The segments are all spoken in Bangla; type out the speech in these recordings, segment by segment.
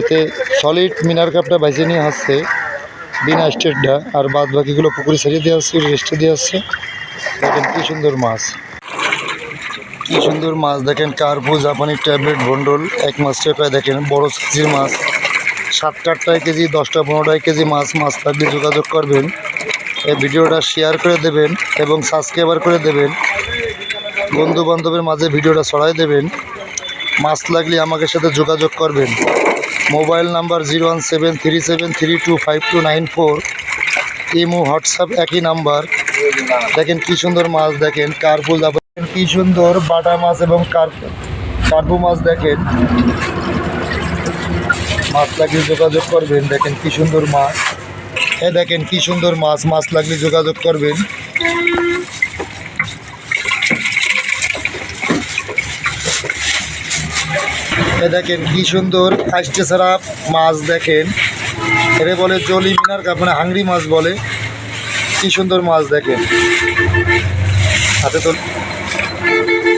এতে সলিড মিনার কাপটা বাইজে নিয়ে আসছে, বিনা স্টেটটা, আর বাদ বাকিগুলো পুকুরে ছেড়ে দিয়ে আসছে রেস্টে দিয়ে আসছে। দেখেন কি সুন্দর মাছ। কি সুন্দর মাছ, দেখেন কার্পু জাপানি ট্যাবলেট ভন্ডল এক মাছ টেপায় দেখেন বড় সাইজের মাছ। সাতটা আটটায় কেজি, দশটা পনেরোটায় কেজি মাছ মাছ থাকলে যোগাযোগ করবেন। এই ভিডিওটা শেয়ার করে দেবেন এবং সাবস্ক্রাইবার করে দেবেন। বন্ধু বান্ধবের মাঝে ভিডিওটা ছড়াই দেবেন। মাছ লাগলে আমাকে সাথে যোগাযোগ করবেন। Mobile number zero one seven three seven three two five two nine four, imo, WhatsApp একই নাম্বার। দেখেন কি সুন্দর মাছ দেখেন, কার্পুল কি সুন্দর বাটা মাছ এবং কার্পু কার্পু মাছ দেখেন। মাছ লাগলে যোগাযোগ করবেন? দেখেন কি সুন্দর মাছ। হ্যাঁ দেখেন কি সুন্দর মাছ মাছ লাগলে যোগাযোগ করবেন। দেখেন কি সুন্দর কাস্টে ছাড়া মাছ দেখেন। এরে বলে জলি মিনার মানে হাংরি মাছ বলে। কি সুন্দর মাছ দেখেন। হাতে তো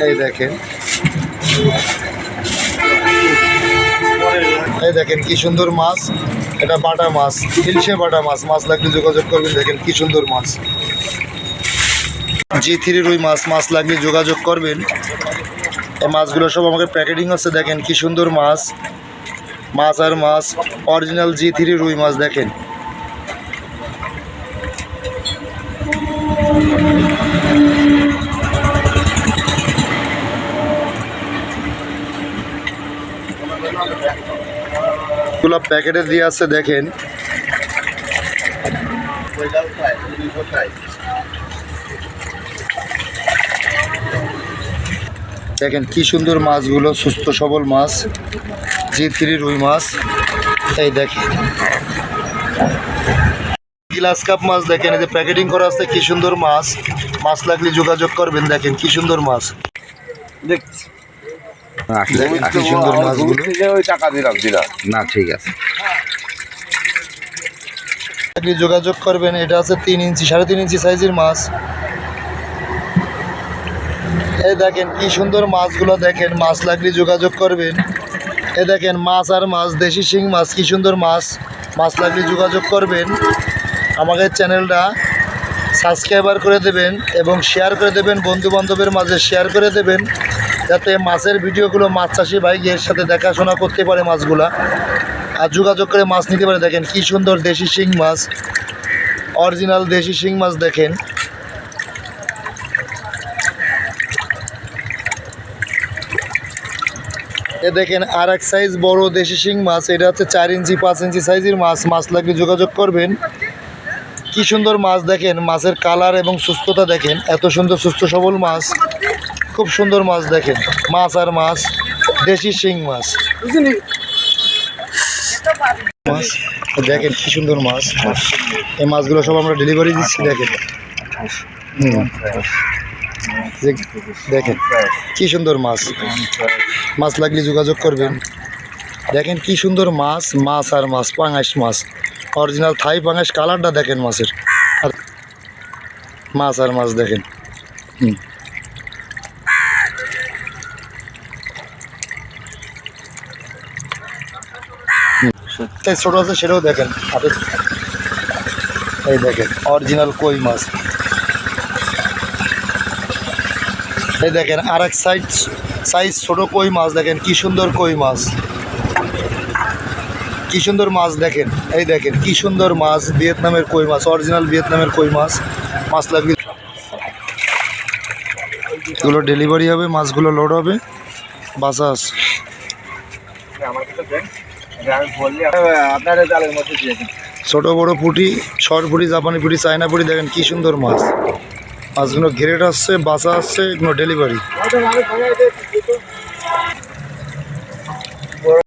এই দেখেন। এই দেখেন কি সুন্দর মাছ। এটা বাটা মাছ ইলশে বাটা মাছ। মাছ লাগলে যোগাযোগ করবেন, দেখেন কি সুন্দর মাছ। জি থ্রি রুই মাছ মাছ লাগলে যোগাযোগ করবেন। এই মাছগুলো সব আমাকে প্যাকেটিং আছে, দেখেন কি সুন্দর মাছ। মাছ আর মাছ অরিজিনাল জি থ্রি রুই মাছ, দেখেন। প্যাকেটে দিয়ে আছে, দেখেন। দেখেন কি সুন্দর মাছগুলো সুস্থ সবল মাছ জি থ্রি রুই মাছ। এই দেখেন। গ্লাস কাপ মাছ দেখেন এই যে প্যাকেটিং করা আছে কি সুন্দর মাছ। মাছ লাগলে যোগাযোগ করবেন দেখেন কি সুন্দর মাছ। দেখছি কি সুন্দর মাছগুলো। টাকা দিলাম দিলাম। না ঠিক আছে। যোগাযোগ করবেন এটা আছে তিন ইঞ্চি সাড়ে তিন ইঞ্চি সাইজের মাছ। এই দেখেন কি সুন্দর মাছগুলো দেখেন, মাছ লাগলে যোগাযোগ করবেন। এ দেখেন মাছ আর মাছ, দেশি শিং মাছ, কি সুন্দর মাছ। মাছ লাগলে যোগাযোগ করবেন। আমাদের চ্যানেলটা সাবস্ক্রাইবার করে দেবেন এবং শেয়ার করে দেবেন বন্ধু বান্ধবের মাঝে শেয়ার করে দেবেন, যাতে মাছের ভিডিওগুলো মাছ চাষি ভাইয়ের সাথে দেখাশোনা করতে পারে মাছগুলা। আর যোগাযোগ করে মাছ নিতে পারে। দেখেন কি সুন্দর দেশি শিং মাছ, অরিজিনাল দেশি শিং মাছ দেখেন। এ দেখেন আর এক সাইজ বড় দেশি শিং মাছ, এটা হচ্ছে চার ইঞ্চি, পাঁচ ইঞ্চি সাইজের মাছ। মাছ লাগলে যোগাযোগ করবেন। কি সুন্দর মাছ দেখেন, মাছের কালার এবং সুস্থতা দেখেন। এত সুন্দর, সুস্থ, সবল মাছ। খুব সুন্দর মাছ দেখেন, মাছ আর মাছ, দেশি শিং মাছ। মাছ, দেখেন কি সুন্দর মাছ। এই মাছগুলো সব আমরা ডেলিভারি দিচ্ছি, দেখেন। হুম। দেখেন, কি সুন্দর মাছ। মাছ লাগলে যোগাযোগ করবেন। দেখেন কি সুন্দর মাছ মাছ আর মাছ, পাঙাশ মাছ। অরিজিনাল থাই পাঙাশ কালারটা দেখেন মাছের। আর মাছ আর মাছ দেখেন। হুম। ছোটো আছে সেটাও দেখেন। হাতে এই দেখেন অরিজিনাল কই মাছ। এই দেখেন আর এক সাইজ সাইজ ছোটো কই মাছ দেখেন, কি সুন্দর কই মাছ। কি সুন্দর মাছ দেখেন, এই দেখেন, কি সুন্দর মাছ, ভিয়েতনামের কই মাছ, অরিজিনাল ভিয়েতনামের কই মাছ মাছ লাগবে। এগুলো ডেলিভারি হবে, মাছগুলো লোড হবে দিয়েছেন ছোট বড় পুঁটি শর্ট পুঁটি, জাপানি পুঁটি, চায়না পুঁটি, দেখেন কি সুন্দর মাছ। মাছগুলো গ্রেড আসছে বাসা আসছে এগুলো ডেলিভারি